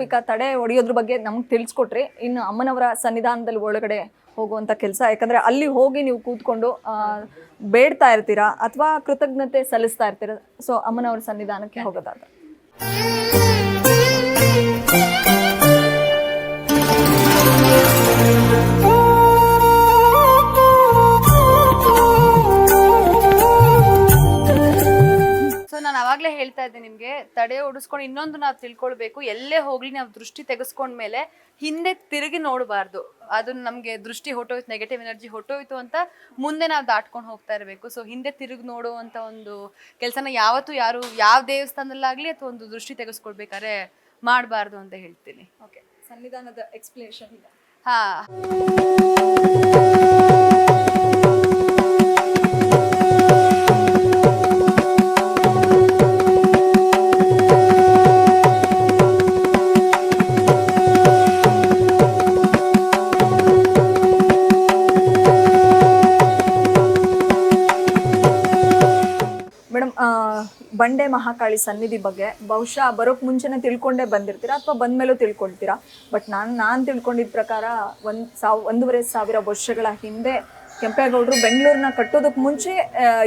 ದಾಂಪೂಪಿಕ ತಡೆ ಒಡೆಯೋದ್ರ ಬಗ್ಗೆ ನಮ್ಗೆ ತಿಳಿಸ್ಕೊಟ್ರಿ ಇನ್ನು ಅಮ್ಮನವರ ಸನ್ನಿಧಾನದಲ್ಲಿ ಒಳಗಡೆ ಹೋಗುವಂಥ ಕೆಲಸ. ಯಾಕಂದರೆ ಅಲ್ಲಿ ಹೋಗಿ ನೀವು ಕೂತ್ಕೊಂಡು ಬೇಡ್ತಾ ಇರ್ತೀರಾ ಅಥವಾ ಕೃತಜ್ಞತೆ ಸಲ್ಲಿಸ್ತಾ ಇರ್ತೀರಾ? ಸೊ ಅಮ್ಮನವರ ಸನ್ನಿಧಾನಕ್ಕೆ ಹೋಗೋದಾದ್ರೆ. ಇದ್ದೆ ನಿಮ್ಗೆ. ತಡೆ ಓಡಿಸ್ಕೊಂಡು ಇನ್ನೊಂದು ನಾವು ತಿಳ್ಕೊಳ್ಬೇಕು. ಎಲ್ಲೇ ಹೋಗ್ಲಿ ನಾವು ದೃಷ್ಟಿ ತೆಗೆಸ್ಕೊಂಡ್ಮೇಲೆ ಹಿಂದೆ ತಿರುಗಿ ನೋಡಬಾರ್ದು. ಅದು ನಮ್ಗೆ ದೃಷ್ಟಿ ಹೊಟ್ಟೋಯ್ತು ನೆಗೆಟಿವ್ ಎನರ್ಜಿ ಹೊಟ್ಟೋಯ್ತು ಅಂತ ಮುಂದೆ ನಾವು ದಾಟ್ಕೊಂಡು ಹೋಗ್ತಾ ಇರಬೇಕು. ಸೊ ಹಿಂದೆ ತಿರುಗಿ ನೋಡುವಂತ ಒಂದು ಕೆಲಸನ ಯಾವತ್ತೂ ಯಾರು ಯಾವ ದೇವಸ್ಥಾನದಲ್ಲಾಗ್ಲಿ ಅಥವಾ ಒಂದು ದೃಷ್ಟಿ ತೆಗೆಸ್ಕೊಳ್ಬೇಕಾದ್ರೆ ಮಾಡಬಾರ್ದು ಅಂತ ಹೇಳ್ತೀನಿ. ಓಕೆ ಸನ್ನಿಧಾನದ ಎಕ್ಸ್ಪ್ಲೇಷನ್ ಇದೆ. ಹಾ. ಬಂಡೆ ಮಹಾಕಾಳಿ ಸನ್ನಿಧಿ ಬಗ್ಗೆ ಬಹುಶಃ ಬರೋಕ್ ಮುಂಚೆನೆ ತಿಳ್ಕೊಂಡೇ ಬಂದಿರ್ತೀರಾ ಅಥವಾ ಬಂದ್ಮೇಲೂ ತಿಳ್ಕೊಳ್ತೀರಾ? ಬಟ್ ನಾನು ನಾನು ತಿಳ್ಕೊಂಡಿದ್ದ ಪ್ರಕಾರ ಒಂದು ಸಾವ್, ಒಂದೂವರೆ ಸಾವಿರ ವರ್ಷಗಳ ಹಿಂದೆ ಕೆಂಪೇಗೌಡರು ಬೆಂಗಳೂರನ್ನ ಕಟ್ಟೋದಕ್ಕೆ ಮುಂಚೆ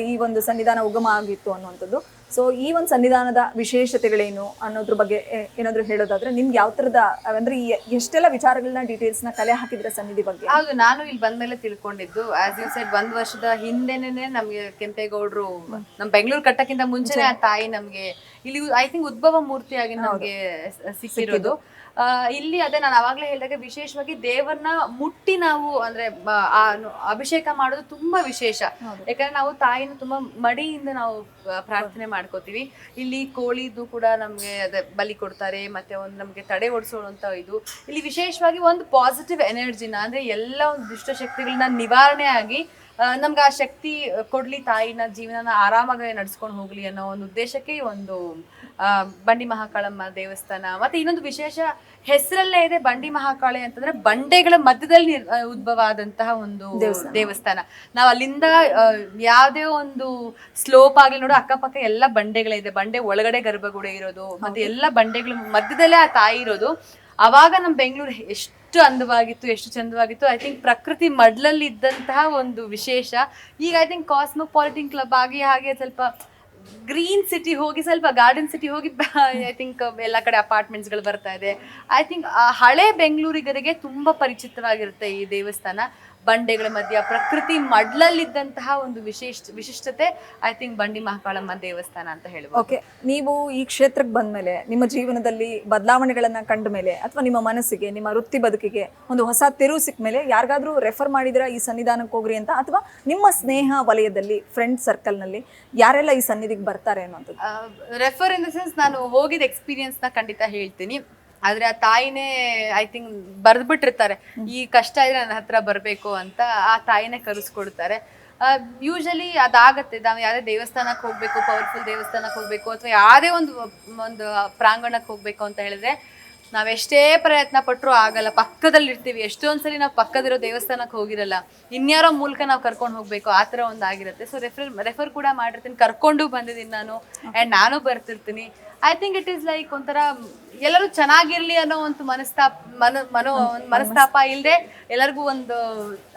ಈ ಒಂದು ಸನ್ನಿಧಾನ ಉಗಮ ಆಗಿತ್ತು ಅನ್ನುವಂಥದ್ದು. ಸೊ ಈ ಒಂದು ಸನ್ನಿಧಾನದ ವಿಶೇಷತೆಗಳೇನು ಅನ್ನೋದ್ರ ಬಗ್ಗೆ ಏನಾದ್ರೂ ಹೇಳೋದಾದ್ರೆ ನಿಮ್ಗೆ ಯಾವ ತರದ ಅಂದ್ರೆ ಎಷ್ಟೆಲ್ಲ ವಿಚಾರಗಳನ್ನ ನ ಕಲೆ ಹಾಕಿದ್ರೆ ಸನ್ನಿಧಿ ಬಗ್ಗೆ? ಹೌದು ನಾನು ಇಲ್ಲಿ ಬಂದ್ಮೇಲೆ ತಿಳ್ಕೊಂಡಿದ್ದು ಆಸ್ ಯು ಸೈಡ್ ಒಂದ್ ವರ್ಷದ ಹಿಂದೆನೆ ನಮ್ಗೆ ಕೆಂಪೇಗೌಡರು ನಮ್ ಬೆಂಗಳೂರು ಕಟ್ಟಕ್ಕಿಂತ ಮುಂಚೆನೆ ಆ ತಾಯಿ ನಮ್ಗೆ ಇಲ್ಲಿ ಐ ಥಿಂಕ್ ಉದ್ಭವ ಮೂರ್ತಿಯಾಗಿ ನಮ್ಗೆ ಸಿಕ್ಕಿರೋದು. ಇಲ್ಲಿ ಅದೇ ನಾನು ಅವಾಗ್ಲೇ ಹೇಳಿದಾಗ ವಿಶೇಷವಾಗಿ ದೇವರನ್ನ ಮುಟ್ಟಿ ನಾವು ಅಂದ್ರೆ ಆ ಅಭಿಷೇಕ ಮಾಡೋದು ತುಂಬಾ ವಿಶೇಷ. ಯಾಕಂದ್ರೆ ನಾವು ತಾಯಿನ ತುಂಬಾ ಮಡಿಯಿಂದ ನಾವು ಪ್ರಾರ್ಥನೆ ಪ್ರಾರ್ಥನೆ ಮಾಡ್ಕೋತೀವಿ. ಇಲ್ಲಿ ಕೋಳಿದು ಕೂಡ ನಮಗೆ ಅದೇ ಬಲಿ ಕೊಡ್ತಾರೆ, ಮತ್ತೆ ಒಂದು ನಮಗೆ ತಡೆ ಓಡಿಸೋಂಥ ಇದು. ಇಲ್ಲಿ ವಿಶೇಷವಾಗಿ ಒಂದು ಪಾಸಿಟಿವ್ ಎನರ್ಜಿನ ಅಂದ್ರೆ ಎಲ್ಲ ಒಂದು ದುಷ್ಟಶಕ್ತಿಗಳನ್ನ ನಿವಾರಣೆ ಆಗಿ ನಮ್ಗೆ ಆ ಶಕ್ತಿ ಕೊಡ್ಲಿ ತಾಯಿನ ಜೀವನನ ಆರಾಮಾಗಿ ನಡ್ಸ್ಕೊಂಡು ಹೋಗ್ಲಿ ಅನ್ನೋ ಒಂದು ಉದ್ದೇಶಕ್ಕೆ ಈ ಒಂದು ಬಂಡಿ ಮಹಾಕಾಳಮ್ಮ ದೇವಸ್ಥಾನ ಮತ್ತೆ ಇನ್ನೊಂದು ವಿಶೇಷ ಹೆಸರಲ್ಲೇ ಇದೆ ಬಂಡಿ ಮಹಾಕಾಳಿ ಅಂತಂದ್ರೆ ಬಂಡೆಗಳ ಮಧ್ಯದಲ್ಲಿ ಉದ್ಭವ ಆದಂತಹ ಒಂದು ದೇವಸ್ಥಾನ. ನಾವು ಅಲ್ಲಿಂದ ಯಾವ್ದೇ ಒಂದು ಸ್ಲೋಪ್ ಆಗ್ಲಿ ನೋಡು ಅಕ್ಕಪಕ್ಕ ಎಲ್ಲ ಬಂಡೆಗಳಿದೆ ಬಂಡೆ ಒಳಗಡೆ ಗರ್ಭಗುಡಿ ಇರೋದು ಮತ್ತೆ ಎಲ್ಲ ಬಂಡೆಗಳ ಮಧ್ಯದಲ್ಲೇ ಆ ತಾಯಿ ಇರೋದು. ಅವಾಗ ನಮ್ಮ ಬೆಂಗಳೂರು ಎಷ್ಟು ಅಂದವಾಗಿತ್ತು, ಎಷ್ಟು ಚಂದವಾಗಿತ್ತು ಐ ಥಿಂಕ್ ಪ್ರಕೃತಿ ಮಡ್ಲಲ್ಲಿ ಇದ್ದಂತಹ ಒಂದು ವಿಶೇಷ. ಈಗ ಐ ಥಿಂಕ್ ಕಾಸ್ಮೋಪಾಲಿಟಿನ್ ಕ್ಲಬ್ ಆಗಿ ಹಾಗೆ ಸ್ವಲ್ಪ ಗ್ರೀನ್ ಸಿಟಿ ಹೋಗಿ ಸ್ವಲ್ಪ ಗಾರ್ಡನ್ ಸಿಟಿ ಹೋಗಿ ಐ ಥಿಂಕ್ ಎಲ್ಲ ಕಡೆ ಅಪಾರ್ಟ್ಮೆಂಟ್ಸ್ಗಳು ಬರ್ತಾ ಇದೆ. ಐ ಥಿಂಕ್ ಹಳೆ ಬೆಂಗಳೂರಿಗರಿಗೆ ತುಂಬ ಪರಿಚಿತವಾಗಿರುತ್ತೆ ಈ ದೇವಸ್ಥಾನ. ಬಂಡೆಗಳ ಮಧ್ಯ ಪ್ರಕೃತಿ ಮಡ್ಲಲ್ಲಿದ್ದಂತಹ ಒಂದು ವಿಶೇಷ ವಿಶಿಷ್ಟತೆ ಐ ಥಿಂಕ್ ಬಂಡಿ ಮಹಾಕಾಳಮ್ಮ ದೇವಸ್ಥಾನ ಅಂತ ಹೇಳ್ಬೋದು. ಓಕೆ ನೀವು ಈ ಕ್ಷೇತ್ರಕ್ಕೆ ಬಂದ ಮೇಲೆ ನಿಮ್ಮ ಜೀವನದಲ್ಲಿ ಬದಲಾವಣೆಗಳನ್ನ ಕಂಡ ಮೇಲೆ ಅಥವಾ ನಿಮ್ಮ ಮನಸ್ಸಿಗೆ ನಿಮ್ಮ ವೃತ್ತಿ ಬದುಕಿಗೆ ಒಂದು ಹೊಸ ತಿರುವು ಸಿಕ್ಕ ಮೇಲೆ ಯಾರಿಗಾದ್ರೂ ರೆಫರ್ ಮಾಡಿದ್ರ ಈ ಸನ್ನಿಧಾನಕ್ಕೆ ಹೋಗ್ರಿ ಅಂತ ಅಥವಾ ನಿಮ್ಮ ಸ್ನೇಹ ವಲಯದಲ್ಲಿ ಫ್ರೆಂಡ್ ಸರ್ಕಲ್ನಲ್ಲಿ ಯಾರೆಲ್ಲ ಈ ಸನ್ನಿಧಿಗೆ ಬರ್ತಾರೆ ಅನ್ನೋದು ರೆಫರ್ ಇನ್ ದ ಸೆನ್ಸ್ ನಾನು ಹೋಗಿದ ಎಕ್ಸ್ಪೀರಿಯನ್ಸ್ನ ಖಂಡಿತ ಹೇಳ್ತೀನಿ. ಆದ್ರೆ ಆ ತಾಯಿನೇ ಐ ಥಿಂಕ್ ಬರ್ದ್ಬಿಟ್ಟಿರ್ತಾರೆ. ಈ ಕಷ್ಟ ಇದ್ರೆ ನನ್ನ ಹತ್ರ ಬರಬೇಕು ಅಂತ ಆ ತಾಯಿನೇ ಕರೆಸ್ಕೊಡ್ತಾರೆ. ಯೂಶಲಿ ಅದಾಗತ್ತೆ. ನಾವು ಯಾವುದೇ ದೇವಸ್ಥಾನಕ್ಕೆ ಹೋಗ್ಬೇಕು ಪವರ್ಫುಲ್ ದೇವಸ್ಥಾನಕ್ಕೆ ಹೋಗ್ಬೇಕು ಅಥವಾ ಯಾವುದೇ ಒಂದು ಒಂದು ಪ್ರಾಂಗಣಕ್ಕೆ ಹೋಗ್ಬೇಕು ಅಂತ ಹೇಳಿದ್ರೆ ನಾವೆಷ್ಟೇ ಪ್ರಯತ್ನ ಪಟ್ಟರು ಆಗಲ್ಲ. ಪಕ್ಕದಲ್ಲಿ ಇರ್ತೀವಿ. ಎಷ್ಟೊಂದ್ಸಲಿ ನಾವು ಪಕ್ಕದಿರೋ ದೇವಸ್ಥಾನಕ್ಕೆ ಹೋಗಿರಲ್ಲ. ಇನ್ಯಾರೋ ಮೂಲಕ ನಾವು ಕರ್ಕೊಂಡು ಹೋಗ್ಬೇಕು. ಆ ಥರ ಒಂದು ಆಗಿರುತ್ತೆ. ಸೊ ರೆಫರ್ ರೆಫರ್ ಕೂಡ ಮಾಡಿರ್ತೀನಿ. ಕರ್ಕೊಂಡು ಬಂದಿದ್ದೀನಿ ನಾನು. ಆ್ಯಂಡ್ ನಾನು ಬರ್ತಿರ್ತೀನಿ. I think it is like ಒಂಥರ ಎಲ್ಲರೂ ಚೆನ್ನಾಗಿರ್ಲಿ ಅನ್ನೋ ಒಂದು ಮನಸ್ತಾಪ ಮನ ಮನೋ ಒಂದು ಮನಸ್ತಾಪ ಇಲ್ಲದೆ ಎಲ್ಲರಿಗೂ ಒಂದು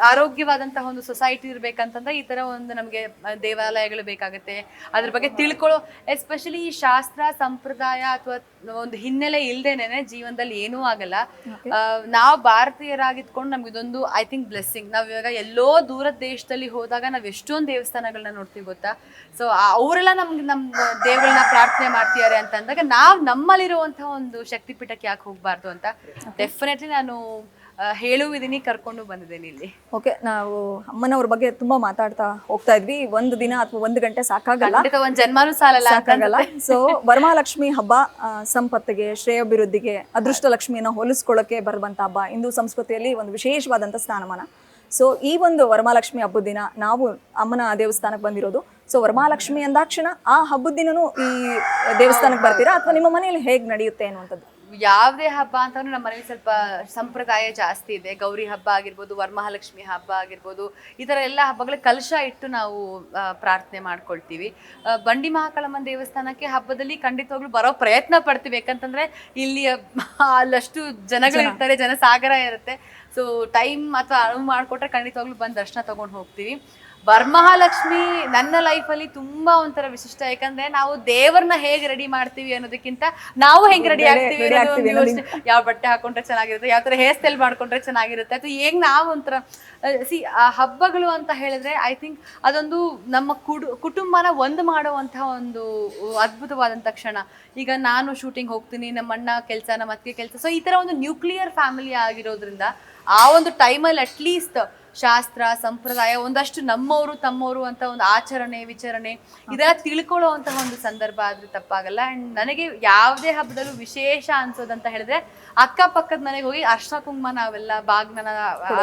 ಆರೋಗ್ಯವಾದಂತಹ ಒಂದು ಸೊಸೈಟಿ ಇರ್ಬೇಕಂತಂದ್ರೆ ಈ ತರ ಒಂದು ನಮಗೆ ದೇವಾಲಯಗಳು ಬೇಕಾಗುತ್ತೆ. ಅದ್ರ ಬಗ್ಗೆ ತಿಳ್ಕೊಳ್ಳೋ ಎಸ್ಪೆಷಲಿ ಈ ಶಾಸ್ತ್ರ ಸಂಪ್ರದಾಯ ಅಥವಾ ಒಂದು ಹಿನ್ನೆಲೆ ಇಲ್ದೇನೆ ಜೀವನದಲ್ಲಿ ಏನೂ ಆಗಲ್ಲ. ನಾವು ಭಾರತೀಯರಾಗಿದ್ಕೊಂಡು ನಮ್ಗೆ ಇದೊಂದು ಐ ಥಿಂಕ್ ಬ್ಲೆಸ್ಸಿಂಗ್ ನಾವು ಇವಾಗ ಎಲ್ಲೋ ದೂರದ ದೇಶದಲ್ಲಿ ಹೋದಾಗ ನಾವು ಎಷ್ಟೊಂದು ದೇವಸ್ಥಾನಗಳನ್ನ ನೋಡ್ತೀವಿ ಗೊತ್ತಾ? ಸೊ ಅವರೆಲ್ಲ ನಮ್ಗೆ ನಮ್ಮ ದೇವಗಳನ್ನ ಪ್ರಾರ್ಥನೆ ಮಾಡ್ತಿದ್ದಾರೆ ಅಂತ ಅಂದಾಗ ನಾವು ನಮ್ಮಲ್ಲಿರುವಂತಹ ಒಂದು ಶಕ್ತಿ ಪೀಠಕ್ಕೆ ಯಾಕೆ ಹೋಗ್ಬಾರ್ದು ಅಂತ ಡೆಫಿನೆಟ್ಲಿ ನಾನು ಹೇಳುವಿದಿನಿ ಕರ್ಕೊಂಡು ಬಂದಿದ್ದೀನಿ ಇಲ್ಲಿ. ಓಕೆ ನಾವು ಅಮ್ಮನವ್ರ ಬಗ್ಗೆ ತುಂಬಾ ಮಾತಾಡ್ತಾ ಹೋಗ್ತಾ ಇದ್ವಿ. ಒಂದು ದಿನ ಅಥವಾ ಒಂದು ಗಂಟೆ ಸಾಕಾಗಲ್ಲ. ಒಂದ್ ಜನ್ಮಾನು ಸಾಲಲ್ಲ ಸಾಕಾಗಲ್ಲ. ಸೊ ವರಮಹಾಲಕ್ಷ್ಮಿ ಹಬ್ಬ ಸಂಪತ್ತಿಗೆ ಶ್ರೇಯಾಭಿವೃದ್ಧಿಗೆ ಅದೃಷ್ಟ ಲಕ್ಷ್ಮಿಯನ್ನು ಹೋಲಿಸ್ಕೊಳ್ಳೋಕೆ ಬರುವಂತ ಹಬ್ಬ. ಹಿಂದೂ ಸಂಸ್ಕೃತಿಯಲ್ಲಿ ಒಂದು ವಿಶೇಷವಾದಂತ ಸ್ಥಾನಮಾನ. ಸೊ ಈ ಒಂದು ವರಮಹಾಲಕ್ಷ್ಮಿ ಹಬ್ಬದ ದಿನ ನಾವು ಅಮ್ಮನ ದೇವಸ್ಥಾನಕ್ಕೆ ಬಂದಿರೋದು. ಸೊ ವರಮಹಾಲಕ್ಷ್ಮಿ ಅಂದಾಕ್ಷಣ ಆ ಹಬ್ಬದ ದಿನನೂ ಈ ದೇವಸ್ಥಾನಕ್ಕೆ ಬರ್ತೀರಾ ಅಥವಾ ನಿಮ್ಮ ಮನೆಯಲ್ಲಿ ಹೇಗೆ ನಡೆಯುತ್ತೆ ಅನ್ನುವಂಥದ್ದು? ಯಾವುದೇ ಹಬ್ಬ ಅಂತಂದ್ರೆ ನಮ್ಮ ಮನೇಲಿ ಸ್ವಲ್ಪ ಸಂಪ್ರದಾಯ ಜಾಸ್ತಿ ಇದೆ. ಗೌರಿ ಹಬ್ಬ ಆಗಿರ್ಬೋದು ವರಮಹಾಲಕ್ಷ್ಮಿ ಹಬ್ಬ ಆಗಿರ್ಬೋದು ಈ ಥರ ಎಲ್ಲ ಹಬ್ಬಗಳ ಕಲಶ ಇಟ್ಟು ನಾವು ಪ್ರಾರ್ಥನೆ ಮಾಡ್ಕೊಳ್ತೀವಿ. ಬಂಡಿ ಮಹಾಕಾಳಮ್ಮನ ದೇವಸ್ಥಾನಕ್ಕೆ ಹಬ್ಬದಲ್ಲಿ ಖಂಡಿತವಾಗ್ಲೂ ಬರೋ ಪ್ರಯತ್ನ ಪಡ್ತೀವಿ. ಯಾಕಂತಂದ್ರೆ ಇಲ್ಲಿ ಅಲ್ಲಷ್ಟು ಜನಗಳಿರ್ತಾರೆ ಜನಸಾಗರ ಇರುತ್ತೆ. ಸೊ ಟೈಮ್ ಅಥವಾ ಅನುವು ಮಾಡಿಕೊಟ್ರೆ ಖಂಡಿತವಾಗ್ಲೂ ಬಂದು ದರ್ಶನ ತಗೊಂಡು ಹೋಗ್ತೀವಿ. ವರಮಹಾಲಕ್ಷ್ಮಿ ನನ್ನ ಲೈಫಲ್ಲಿ ತುಂಬಾ ಒಂಥರ ವಿಶಿಷ್ಟ ಯಾಕಂದ್ರೆ ನಾವು ದೇವರನ್ನ ಹೇಗೆ ರೆಡಿ ಮಾಡ್ತೀವಿ ಅನ್ನೋದಕ್ಕಿಂತ ನಾವು ಹೆಂಗ್ ರೆಡಿ ಆಗ್ತೀವಿ. ಯಾವ ಬಟ್ಟೆ ಹಾಕೊಂಡ್ರೆ ಚೆನ್ನಾಗಿರುತ್ತೆ ಯಾವ ತರ ಹೇರ್ ಸ್ಟೈಲ್ ಮಾಡ್ಕೊಂಡ್ರೆ ಚೆನ್ನಾಗಿರುತ್ತೆ ಅಥವಾ ಹೇಗ್ ನಾವು ಒಂಥರ ಸಿ ಆ ಹಬ್ಬಗಳು ಅಂತ ಹೇಳಿದ್ರೆ ಐ ಥಿಂಕ್ ಅದೊಂದು ನಮ್ಮ ಕುಡು ಕುಟುಂಬನ ಒಂದು ಮಾಡುವಂತಹ ಒಂದು ಅದ್ಭುತವಾದಂಥ ಕ್ಷಣ ಈಗ ನಾನು ಶೂಟಿಂಗ್ ಹೋಗ್ತೀನಿ ನಮ್ಮ ಅಣ್ಣ ಕೆಲಸ ನಮ್ಮ ಅತ್ತಿಗೆ ಕೆಲಸ ಸೊ ಈ ತರ ಒಂದು ನ್ಯೂಕ್ಲಿಯರ್ ಫ್ಯಾಮಿಲಿ ಆಗಿರೋದ್ರಿಂದ ಆ ಒಂದು ಟೈಮಲ್ಲಿ ಅಟ್ಲೀಸ್ಟ್ ಶಾಸ್ತ್ರ ಸಂಪ್ರದಾಯ ಒಂದಷ್ಟು ನಮ್ಮವರು ತಮ್ಮವರು ಅಂತ ಒಂದು ಆಚರಣೆ ವಿಚಾರಣೆ ಇದೆಲ್ಲ ತಿಳ್ಕೊಳ್ಳುವಂತಹ ಒಂದು ಸಂದರ್ಭ ಆದ್ರೆ ತಪ್ಪಾಗಲ್ಲ. ಅಂಡ್ ನನಗೆ ಯಾವುದೇ ಹಬ್ಬದಲ್ಲೂ ವಿಶೇಷ ಅನ್ಸೋದಂತ ಹೇಳಿದ್ರೆ ಅಕ್ಕಪಕ್ಕದ ಮನೆಗೆ ಹೋಗಿ ಅರ್ಶನ ಕುಂಕುಮ ನಾವೆಲ್ಲ ಬಾಗ್ನ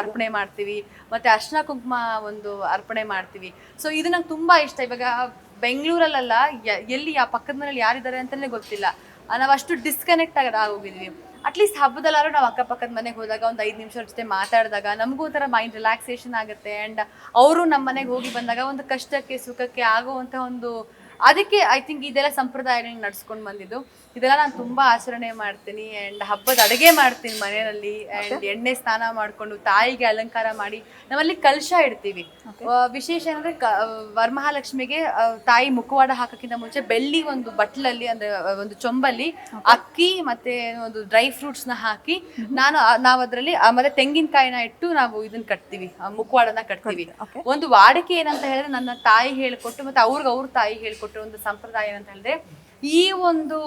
ಅರ್ಪಣೆ ಮಾಡ್ತೀವಿ. ಮತ್ತೆ ಅರ್ಶನ ಕುಂಕುಮ ಒಂದು ಅರ್ಪಣೆ ಮಾಡ್ತೀವಿ. ಸೊ ಇದು ನಂಗೆ ತುಂಬಾ ಇಷ್ಟ. ಇವಾಗ ಬೆಂಗಳೂರಲ್ಲೆಲ್ಲ ಎಲ್ಲಿ ಆ ಪಕ್ಕದ ಮನೇಲಿ ಯಾರಿದ್ದಾರೆ ಅಂತಲೇ ಗೊತ್ತಿಲ್ಲ. ನಾವು ಅಷ್ಟು ಡಿಸ್ಕನೆಕ್ಟ್ ಆಗಿ ಆಗೋಗಿದ್ವಿ. ಅಟ್ಲೀಸ್ಟ್ ಹಬ್ಬದಲ್ಲಾದ್ರೂ ನಾವು ಅಕ್ಕಪಕ್ಕದ ಮನೆಗೆ ಹೋದಾಗ ಒಂದು ಐದು ನಿಮಿಷ ಜೊತೆ ಮಾತಾಡಿದಾಗ ನಮಗೂ ಒಂಥರ ಮೈಂಡ್ ರಿಲ್ಯಾಕ್ಸೇಷನ್ ಆಗುತ್ತೆ. ಆ್ಯಂಡ್ ಅವರು ನಮ್ಮ ಮನೆಗೆ ಹೋಗಿ ಬಂದಾಗ ಒಂದು ಕಷ್ಟಕ್ಕೆ, ಸುಖಕ್ಕೆ ಆಗುವಂಥ ಒಂದು, ಅದಕ್ಕೆ ಐ ಥಿಂಕ್ ಇದೆಲ್ಲ ಸಂಪ್ರದಾಯಗಳನ್ನ ನಡ್ಸ್ಕೊಂಡು ಬಂದಿದ್ದು. ಇದೆಲ್ಲ ನಾನು ತುಂಬಾ ಆಚರಣೆ ಮಾಡ್ತೀನಿ ಅಂಡ್ ಹಬ್ಬದ ಅಡುಗೆ ಮಾಡ್ತೀನಿ ಮನೆಯಲ್ಲಿ ಅಂಡ್ ಎಣ್ಣೆ ಸ್ನಾನ ಮಾಡಿಕೊಂಡು ತಾಯಿಗೆ ಅಲಂಕಾರ ಮಾಡಿ ನಮ್ಮಲ್ಲಿ ಕಲಶ ಇಡ್ತೀವಿ. ವಿಶೇಷ ಏನಂದ್ರೆ ವರಮಹಾಲಕ್ಷ್ಮಿಗೆ ತಾಯಿ ಮುಖವಾಡ ಹಾಕಕ್ಕಿಂತ ಮುಂಚೆ ಬೆಳ್ಳಿ ಒಂದು ಬಟ್ಲಲ್ಲಿ ಅಂದ್ರೆ ಒಂದು ಚೊಂಬಲ್ಲಿ ಅಕ್ಕಿ ಮತ್ತೆ ಒಂದು ಡ್ರೈ ಫ್ರೂಟ್ಸ್ನ ಹಾಕಿ ನಾನು ನಾವ್ ಅದರಲ್ಲಿ ಮತ್ತೆ ತೆಂಗಿನಕಾಯಿನ ಇಟ್ಟು ನಾವು ಇದನ್ನ ಕಟ್ತೀವಿ ಮುಖವಾಡನ ಕಟ್ತೀವಿ. ಒಂದು ವಾಡಿಕೆ ಏನಂತ ಹೇಳಿದ್ರೆ ನನ್ನ ತಾಯಿ ಹೇಳ್ಕೊಟ್ಟು ಮತ್ತೆ ಅವ್ರಿಗೆ ಅವ್ರ ತಾಯಿ ಹೇಳ್ಕೊಟ್ಟು ಒಂದು ಸಂಪ್ರದಾಯ ಏನಂತ ಹೇಳಿದ್ರೆ ಈ ಒಂದು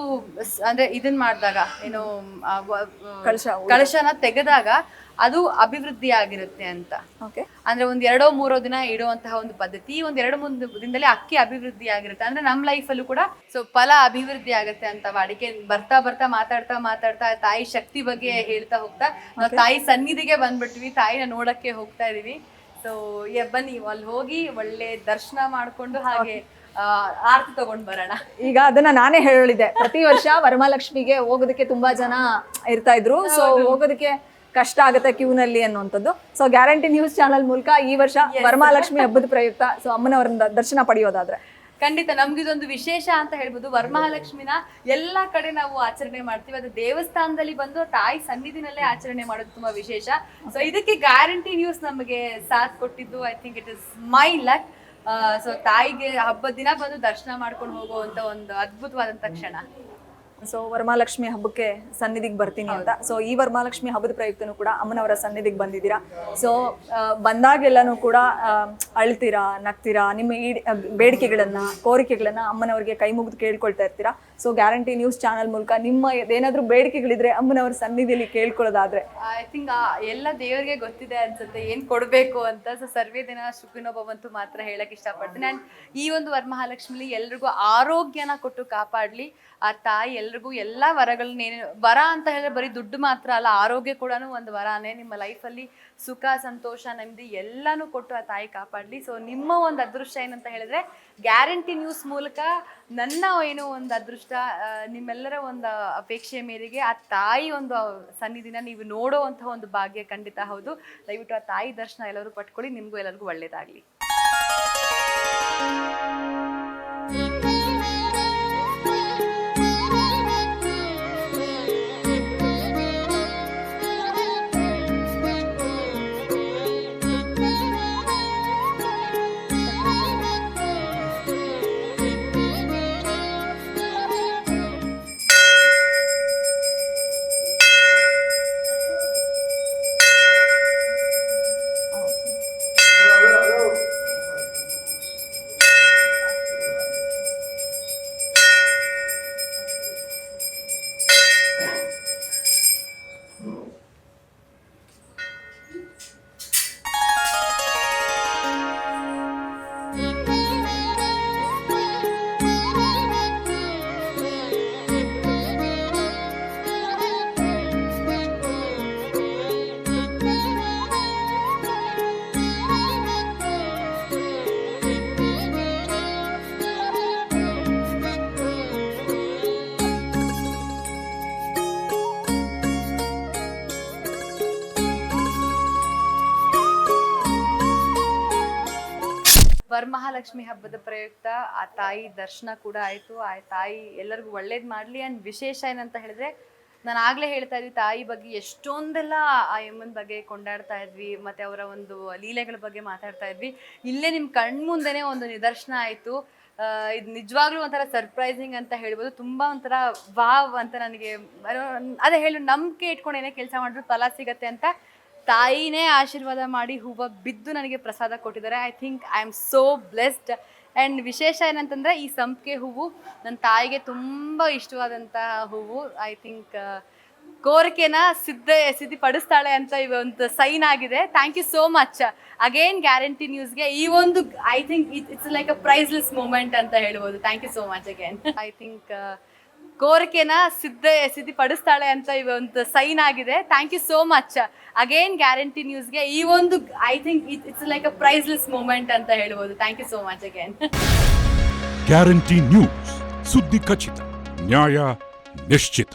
ಸ್- ಅಂದ್ರೆ ಇದನ್ ಮಾಡಿದಾಗ ಏನು ಆ, ವ- ಕಳಶ ಕಳಶನ ತೆಗೆದಾಗ ಅದು ಅಭಿವೃದ್ಧಿ ಆಗಿರುತ್ತೆ ಅಂತ. ಓಕೆ. ಅಂದ್ರೆ ಒಂದ್ ಎರಡೋ ಮೂರೋ ದಿನ ಇಡುವಂತಹ ಒಂದು ಪದ್ಧತಿ ಈ ಒಂದ್ ಎರಡು ಮೂರು ದಿನದಲ್ಲಿ ಅಕ್ಕಿ ಅಭಿವೃದ್ಧಿ ಆಗಿರುತ್ತೆ ಅಂದ್ರೆ ನಮ್ಮ ಲೈಫಲ್ಲೂ ಕೂಡ ಸೊ ಫಲ ಅಭಿವೃದ್ಧಿ ಆಗುತ್ತೆ ಅಂತ ವಾಡಿಕೆ ಬರ್ತಾ ಬರ್ತಾ ಮಾತಾಡ್ತಾ ಮಾತಾಡ್ತಾ ತಾಯಿ ಶಕ್ತಿ ಬಗ್ಗೆ ಹೇಳ್ತಾ ಹೋಗ್ತಾ ನಾವು ತಾಯಿ ಸನ್ನಿಧಿಗೆ ಬಂದ್ಬಿಟ್ವಿ ತಾಯಿನ ನೋಡಕ್ಕೆ ಹೋಗ್ತಾ ಇದೀವಿ. ಸೊ ಬನ್ನಿ ಅಲ್ಲಿ ಹೋಗಿ ಒಳ್ಳೆ ದರ್ಶನ ಮಾಡ್ಕೊಂಡು ಹಾಗೆ ಆರತಿ ತಗೊಂಡ್ ಬರೋಣ. ಈಗ ಅದನ್ನ ನಾನೇ ಹೇಳಿದೆ ಪ್ರತಿ ವರ್ಷ ವರಮಹಾಲಕ್ಷ್ಮಿಗೆ ಹೋಗೋದಕ್ಕೆ ತುಂಬಾ ಜನ ಇರ್ತಾ ಇದ್ರು. ಸೊ ಹೋಗೋದಕ್ಕೆ ಕಷ್ಟ ಆಗುತ್ತೆ ಕ್ಯೂನಲ್ಲಿ ಅನ್ನುವಂಥದ್ದು. ಸೊ ಗ್ಯಾರಂಟಿ ನ್ಯೂಸ್ ಚಾನಲ್ ಮೂಲಕ ಈ ವರ್ಷ ವರಮಹಾಲಕ್ಷ್ಮಿ ಹಬ್ಬದ ಪ್ರಯುಕ್ತ. ಸೊ ಅಮ್ಮನವರಿಂದ ದರ್ಶನ ಪಡೆಯೋದಾದ್ರೆ. ಖಂಡಿತ. ನಮ್ಗಿದೊಂದು ವಿಶೇಷ ಅಂತ ಹೇಳ್ಬೋದು. ವರಮಹಾಲಕ್ಷ್ಮಿನ ಎಲ್ಲಾ ಕಡೆ ನಾವು ಆಚರಣೆ ಮಾಡ್ತೀವಿ. ಅದು ದೇವಸ್ಥಾನದಲ್ಲಿ ಬಂದು ತಾಯಿ ಸನ್ನಿಧಿನಲ್ಲೇ ಆಚರಣೆ ಮಾಡೋದು ತುಂಬಾ ವಿಶೇಷ. ಸೊ ಇದಕ್ಕೆ ಗ್ಯಾರಂಟಿ ನ್ಯೂಸ್ ನಮಗೆ ಸಾಥ್ ಕೊಟ್ಟಿದ್ದು. I think it is my luck so ತಾಯಿಗೆ ಹಬ್ಬದ ದಿನ ಬಂದು ದರ್ಶನ ಮಾಡ್ಕೊಂಡು ಹೋಗುವಂತ ಒಂದು ಅದ್ಭುತವಾದಂತ ಕ್ಷಣ. ಸೊ ವರಮಹಾಲಕ್ಷ್ಮಿ ಹಬ್ಬಕ್ಕೆ ಸನ್ನಿಧಿಗೆ ಬರ್ತೀನಿ ಅಂತ. ಸೊ ಈ ವರಮಹಾಲಕ್ಷ್ಮಿ ಹಬ್ಬದ ಪ್ರಯುಕ್ತನೂ ಕೂಡ ಅಮ್ಮನವರ ಸನ್ನಿಧಿಗೆ ಬಂದಿದ್ದೀರಾ? ಸೊ ಬಂದಾಗೆಲ್ಲಾನು ಕೂಡ ಅಳ್ತೀರಾ, ನಗ್ತೀರಾ? ನಿಮ್ಮ ಈ ಬೇಡಿಕೆಗಳನ್ನ, ಕೋರಿಕೆಗಳನ್ನ ಅಮ್ಮನವರಿಗೆ ಕೈ ಮುಗಿದು ಕೇಳ್ಕೊಳ್ತಾ ಇರ್ತೀರಾ? ಸೊ ಗ್ಯಾರಂಟಿ ನ್ಯೂಸ್ ಚಾನಲ್ ಮೂಲಕ ನಿಮ್ಮ ಏನಾದರೂ ಬೇಡಿಕೆಗಳಿದ್ರೆ ಅಮ್ಮನವರ ಸನ್ನಿಧಿಯಲ್ಲಿ ಕೇಳ್ಕೊಳ್ಳೋದಾದ್ರೆ. ಐ ಥಿಂಕ್ ಎಲ್ಲ ದೇವರಿಗೆ ಗೊತ್ತಿದೆ ಅನ್ಸುತ್ತೆ. ಏನ್ ಕೊಡ್ಬೇಕು ಅಂತ. ಸೊ ಸರ್ವೇ ದಿನ ಶುಕ್ರನೊಬ್ಬಂತೂ ಮಾತ್ರ ಹೇಳಕ್ ಇಷ್ಟಪಡ್ತೀನಿ. ಅಂಡ್ ಈ ಒಂದು ವರಮಹಾಲಕ್ಷ್ಮಿಲಿ ಎಲ್ರಿಗೂ ಆರೋಗ್ಯನ ಕೊಟ್ಟು ಕಾಪಾಡ್ಲಿ. ಆ ತಾಯಿ ಎಲ್ರಿಗೂ ಎಲ್ಲ ವರಗಳನ್ನ ಏನೇನು ವರ ಅಂತ ಹೇಳಿದ್ರೆ ಬರೀ ದುಡ್ಡು ಮಾತ್ರ ಅಲ್ಲ, ಆರೋಗ್ಯ ಕೂಡ ಒಂದು ವರಾನೇ ನಿಮ್ಮ ಲೈಫಲ್ಲಿ ಸುಖ, ಸಂತೋಷ, ನೆಮ್ಮದಿ ಎಲ್ಲಾನು ಕೊಟ್ಟು ಆ ತಾಯಿ ಕಾಪಾಡಲಿ. ಸೊ ನಿಮ್ಮ ಒಂದು ಅದೃಷ್ಟ ಏನಂತ ಹೇಳಿದ್ರೆ ಗ್ಯಾರಂಟಿ ನ್ಯೂಸ್ ಮೂಲಕ ನನ್ನ ಏನು ಒಂದು ಅದೃಷ್ಟ ನಿಮ್ಮೆಲ್ಲರ ಒಂದು ಅಪೇಕ್ಷೆ ಮೇರೆಗೆ ಆ ತಾಯಿ ಒಂದು ಸನ್ನಿಧಿನ ನೀವು ನೋಡುವಂತಹ ಒಂದು ಭಾಗ್ಯ ಖಂಡಿತ ಹೌದು. ದಯವಿಟ್ಟು ಆ ತಾಯಿ ದರ್ಶನ ಎಲ್ಲರೂ ಪಟ್ಕೊಳ್ಳಿ, ನಿಮಗೂ ಎಲ್ಲರಿಗೂ ಒಳ್ಳೇದಾಗ್ಲಿ. ವರಮಹಾಲಕ್ಷ್ಮಿ ಹಬ್ಬದ ಪ್ರಯುಕ್ತ ಆ ತಾಯಿ ದರ್ಶನ ಕೂಡ ಆಯಿತು. ಆ ತಾಯಿ ಎಲ್ಲರಿಗೂ ಒಳ್ಳೇದು ಮಾಡಲಿ. ಆ್ಯಂಡ್ ವಿಶೇಷ ಏನಂತ ಹೇಳಿದ್ರೆ, ನಾನು ಆಗಲೇ ಹೇಳ್ತಾ ಇದ್ವಿ ತಾಯಿ ಬಗ್ಗೆ ಎಷ್ಟೊಂದೆಲ್ಲ ಆ ಯಮ್ಮನ ಬಗ್ಗೆ ಕೊಂಡಾಡ್ತಾ ಇದ್ವಿ, ಮತ್ತೆ ಅವರ ಒಂದು ಲೀಲೆಗಳ ಬಗ್ಗೆ ಮಾತಾಡ್ತಾ ಇದ್ವಿ. ಇಲ್ಲೇ ನಿಮ್ ಕಣ್ಮುಂದೆನೆ ಒಂದು ನಿದರ್ಶನ ಆಯಿತು. ಇದು ನಿಜವಾಗ್ಲೂ ಒಂಥರ ಸರ್ಪ್ರೈಸಿಂಗ್ ಅಂತ ಹೇಳ್ಬೋದು. ತುಂಬಾ ಒಂಥರ ವಾವ್ ಅಂತ ನನಗೆ, ಅದೇ ಹೇಳು, ನಂಬಿಕೆ ಇಟ್ಕೊಂಡು ಏನೇ ಕೆಲಸ ಮಾಡಿದ್ರು ಫಲ ಸಿಗತ್ತೆ ಅಂತ ತಾಯಿನೇ ಆಶೀರ್ವಾದ ಮಾಡಿ ಹೂವ ಬಿದ್ದು ನನಗೆ ಪ್ರಸಾದ ಕೊಟ್ಟಿದ್ದಾರೆ. I think I am so blessed and ವಿಶೇಷ ಏನಂತಂದರೆ ಈ ಸಂಪಿಗೆ ಹೂವು ನನ್ನ ತಾಯಿಗೆ ತುಂಬ ಇಷ್ಟವಾದಂತಹ ಹೂವು. ಐ ಥಿಂಕ್ ಕೋರಿಕೆನ ಸಿದ್ಧ, ಸಿದ್ಧಿಪಡಿಸ್ತಾಳೆ ಅಂತ ಒಂದು ಸೈನ್ ಆಗಿದೆ. Thank you so much again Guarantee ನ್ಯೂಸ್ಗೆ ಈ ಒಂದು I think it's like a priceless moment ಅಂತ ಹೇಳ್ಬೋದು. Thank you so much again I think ಕೋರಿಕೆನ ಸಿದ್ಧ ಸಿದ್ಧಿಪಡಿಸ್ತಾಳೆ ಅಂತ ಒಂದು ಸೈನ್ ಆಗಿದೆ. Thank you so much again Guarantee ನ್ಯೂಸ್ಗೆ ಈ ಒಂದು I think it's like a priceless moment ಅಂತ ಹೇಳ್ಬೋದು. Thank you so much again Guarantee News ಸುದ್ದಿ ಖಚಿತ ನ್ಯಾಯ ನಿಶ್ಚಿತ